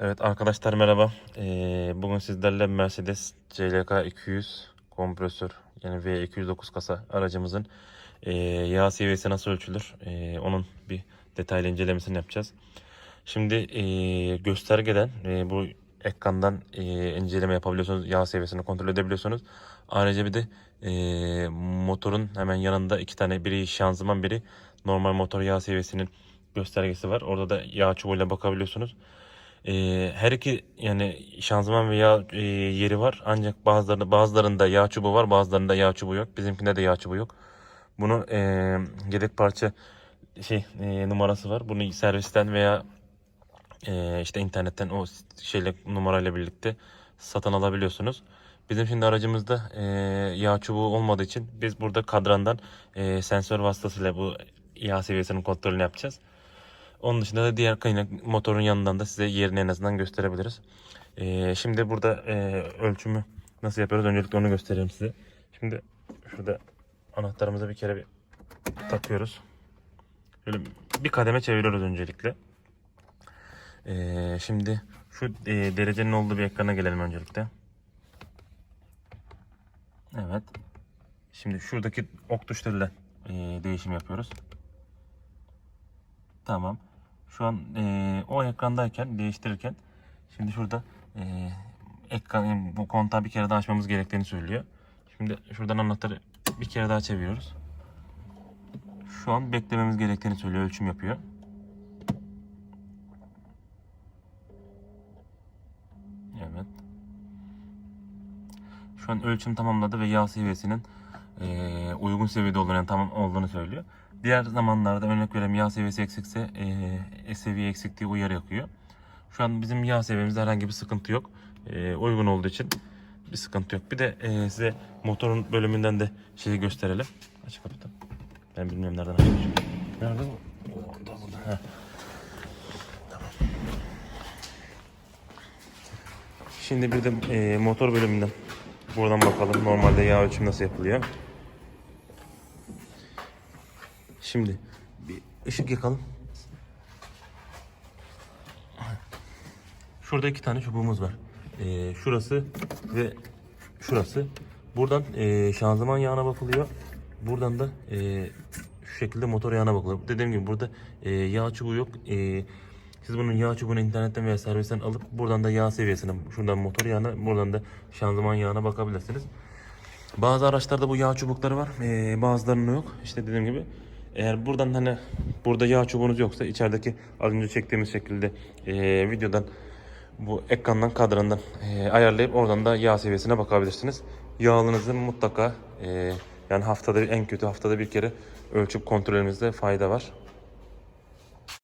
Arkadaşlar merhaba. Ee, bugün sizlerle Mercedes CLK 200 kompresör yani V209 kasa aracımızın ee, yağ seviyesi nasıl ölçülür? Ee, onun bir detaylı incelemesini yapacağız. Şimdi ee, göstergeden ee, bu ekrandan ee, inceleme yapabiliyorsunuz. Yağ seviyesini kontrol edebiliyorsunuz. Ayrıca bir de ee, motorun hemen yanında iki tane biri şanzıman biri normal motor yağ seviyesinin göstergesi var. Orada da yağ çubuğuyla bakabiliyorsunuz. Ee, her iki yani şanzıman ve yağ e, yeri var. Ancak bazılarında bazılarında yağ çubuğu var, bazılarında yağ çubuğu yok. Bizimkinde de yağ çubuğu yok. Bunu e, yedek parça şey e, numarası var. Bunu servisten veya e, işte internetten o şeyle numarayla birlikte satın alabiliyorsunuz. Bizim şimdi aracımızda e, yağ çubuğu olmadığı için biz burada kadrandan e, sensör vasıtasıyla bu yağ seviyesinin kontrolünü yapacağız. Onun dışında da diğer kaynak motorun yanından da size yerini en azından gösterebiliriz. Ee, şimdi burada e, ölçümü nasıl yapıyoruz? Öncelikle onu göstereyim size. Şimdi şurada anahtarımızı bir kere bir takıyoruz. Şöyle bir kademe çeviriyoruz öncelikle. Ee, şimdi şu e, derecenin olduğu bir ekrana gelelim öncelikle. Evet. Şimdi şuradaki ok tuşlarıyla e, değişim yapıyoruz. Tamam. Şu an e, o ekrandayken değiştirirken şimdi şurada e, ekran bu kontağı bir kere daha açmamız gerektiğini söylüyor. Şimdi şuradan anahtarı bir kere daha çeviriyoruz. Şu an beklememiz gerektiğini söylüyor. Ölçüm yapıyor. Evet. Şu an ölçüm tamamladı ve yağ seviyesinin e, uygun seviyede olduğunu yani tamam olduğunu söylüyor. Diğer zamanlarda örnek verelim yağ seviyesi eksikse e, seviye eksik diye uyarı yakıyor. Şu an bizim yağ seviyemizde herhangi bir sıkıntı yok. E, uygun olduğu için bir sıkıntı yok. Bir de e, size motorun bölümünden de şeyi gösterelim. Aç kapıdan. Ben bilmiyorum nereden açacağım. Nerede bu? Burada. Heh. Tamam. Şimdi bir de e, motor bölümünden buradan bakalım. Normalde yağ ölçüm nasıl yapılıyor. Şimdi bir ışık yakalım. Şurada iki tane çubuğumuz var. Ee, şurası ve şurası. Buradan e, şanzıman yağına bakılıyor. Buradan da e, şu şekilde motor yağına bakılıyor. Dediğim gibi burada e, yağ çubuğu yok. E, siz bunun yağ çubuğunu internetten veya servisten alıp buradan da yağ seviyesine, şuradan motor yağına, buradan da şanzıman yağına bakabilirsiniz. Bazı araçlarda bu yağ çubukları var. Ee, bazılarında yok. İşte dediğim gibi eğer buradan hani burada yağ çubuğunuz yoksa içerideki az önce çektiğimiz şekilde e, videodan bu ekrandan kadrandan e, ayarlayıp oradan da yağ seviyesine bakabilirsiniz. Yağınızı mutlaka e, yani haftada en kötü haftada bir kere ölçüp kontrolünüzde fayda var.